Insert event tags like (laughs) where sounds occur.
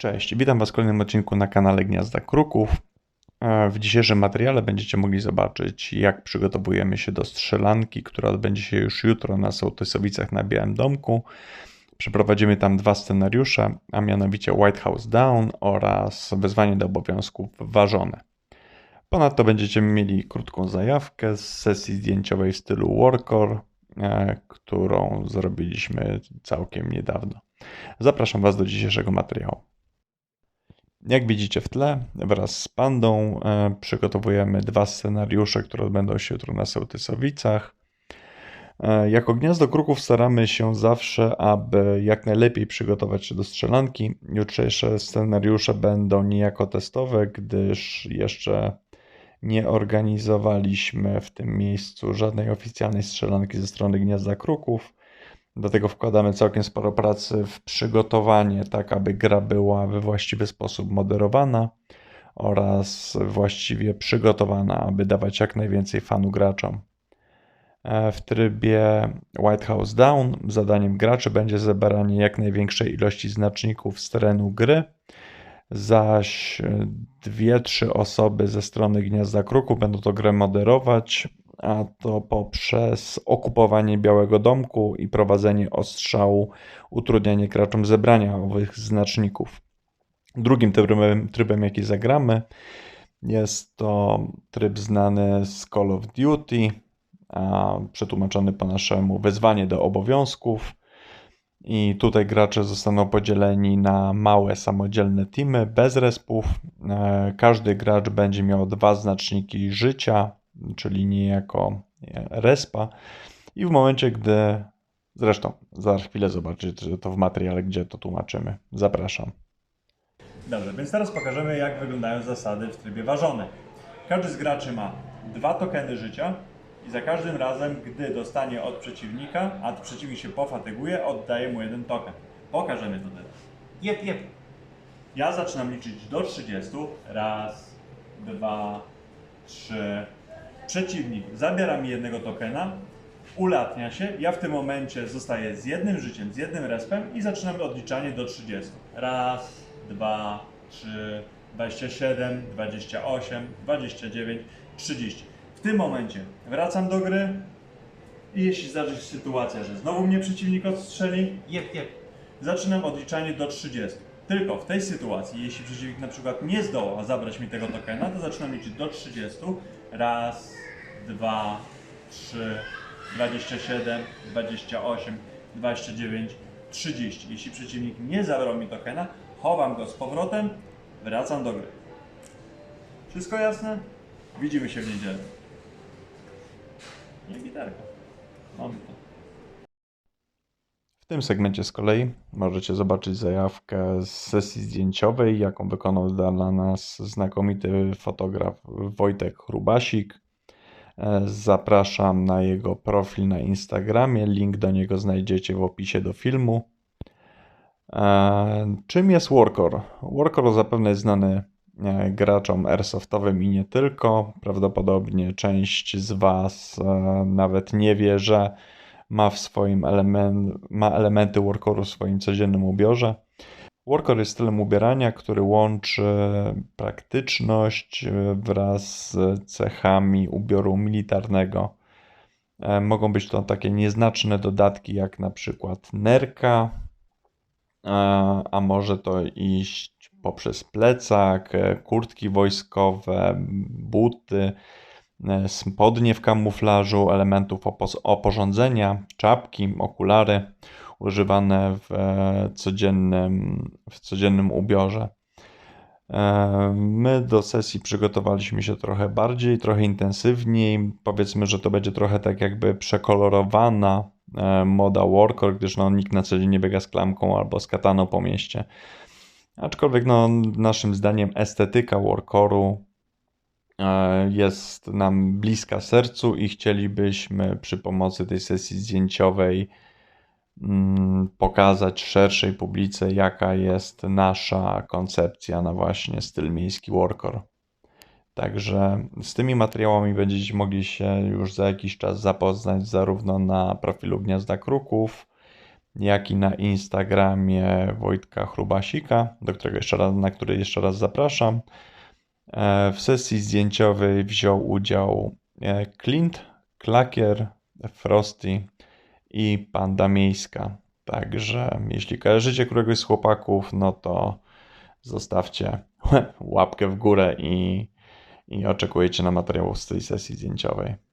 Cześć, witam Was w kolejnym odcinku na kanale Gniazda Kruków. E, W dzisiejszym materiale będziecie mogli zobaczyć, jak przygotowujemy się do strzelanki, która odbędzie się już jutro na Sołtysowicach na Białym Domku. Przeprowadzimy tam dwa scenariusze, a mianowicie White House Down oraz Wezwanie do obowiązków ważone. Ponadto będziecie mieli krótką zajawkę z sesji zdjęciowej w stylu Warcore, e, którą zrobiliśmy całkiem niedawno. Zapraszam Was do dzisiejszego materiału. Jak widzicie w tle, wraz z Pandą e, przygotowujemy dwa scenariusze, które odbędą się jutro na Sołtysowicach. E, jako Gniazdo Kruków staramy się zawsze, aby jak najlepiej przygotować się do strzelanki. Jutrzejsze scenariusze będą niejako testowe, gdyż jeszcze nie organizowaliśmy w tym miejscu żadnej oficjalnej strzelanki ze strony Gniazda Kruków. Dlatego wkładamy całkiem sporo pracy w przygotowanie, tak aby gra była we właściwy sposób moderowana oraz właściwie przygotowana, aby dawać jak najwięcej fanu graczom. E, W trybie White House Down zadaniem graczy będzie zebranie jak największej ilości znaczników z terenu gry, zaś dwie, trzy osoby ze strony Gniazda Kruku będą to grę moderować, a to poprzez okupowanie Białego Domku i prowadzenie ostrzału, utrudnianie graczom zebrania owych znaczników. Drugim trybem, trybem jaki zagramy, jest to tryb znany z Call of Duty, przetłumaczony po naszemu wezwanie do obowiązków. I tutaj gracze zostaną podzieleni na małe samodzielne teamy bez respów. E, Każdy gracz będzie miał dwa znaczniki życia, czyli niejako respa. I w momencie, gdy. Zresztą, za chwilę zobaczycie to w materiale, gdzie to tłumaczymy. Zapraszam. Dobrze, więc teraz pokażemy jak wyglądają zasady w trybie ważony. Każdy z graczy ma dwa tokeny życia i za każdym razem, gdy dostanie od przeciwnika, a przeciwnik się pofatyguje, oddaje mu jeden token. Pokażemy to teraz. Jep, jep. Ja zaczynam liczyć do 30. Raz, dwa, trzy. Przeciwnik zabiera mi jednego tokena, ulatnia się. Ja w tym momencie zostaję z jednym życiem, z jednym respem i zaczynamy odliczanie do 30. Raz, dwa, trzy, 27, 28, 29, 30. W tym momencie wracam do gry i jeśli zdarzy się sytuacja, że znowu mnie przeciwnik odstrzeli, Jep, jep. Zaczynam odliczanie do 30. Tylko w tej sytuacji, jeśli przeciwnik na przykład nie zdoła zabrać mi tego tokena, to zaczynam liczyć do 30. Raz, dwa, trzy, 27, 28, 29, 30. Jeśli przeciwnik nie zabrał mi tokena, chowam go z powrotem, wracam do gry. Wszystko jasne? Widzimy się w niedzielę. I gitarka. Mamy to. W tym segmencie z kolei możecie zobaczyć zajawkę z sesji zdjęciowej, jaką wykonał dla nas znakomity fotograf Wojtek Chrubasik. E, Zapraszam na jego profil na Instagramie. Link do niego znajdziecie w opisie do filmu. E, Czym jest Warcore? Warcore zapewne jest znany e, graczom airsoftowym i nie tylko. Prawdopodobnie część z Was nawet nie wie, że ma w swoim element, ma elementy workoru w swoim codziennym ubiorze. Workor jest stylem ubierania, który łączy praktyczność e, wraz z cechami ubioru militarnego. E, Mogą być to takie nieznaczne dodatki, jak na przykład nerka, e, a może to iść poprzez plecak, kurtki wojskowe, buty, spodnie w kamuflażu, elementów oporządzenia, czapki, okulary używane w e, codziennym, w codziennym ubiorze. E, My do sesji przygotowaliśmy się trochę bardziej, trochę intensywniej. Powiedzmy, że to będzie trochę tak jakby przekolorowana e, moda workor, gdyż no, nikt na co dzień nie biega z klamką albo z kataną po mieście. Aczkolwiek no, naszym zdaniem estetyka workoru e, jest nam bliska sercu i chcielibyśmy przy pomocy tej sesji zdjęciowej mm, pokazać szerszej publice, jaka jest nasza koncepcja na właśnie styl miejski workor. Także z tymi materiałami będziecie mogli się już za jakiś czas zapoznać zarówno na profilu Gniazda Kruków, jak i na Instagramie Wojtka Chrubasika, do którego jeszcze raz, na który jeszcze raz zapraszam. E, W sesji zdjęciowej wziął udział e, Clint, Klakier, Frosty i Panda Miejska. Także jeśli kojarzycie któregoś z chłopaków, no to zostawcie (laughs) łapkę w górę i, i oczekujecie na materiał z tej sesji zdjęciowej.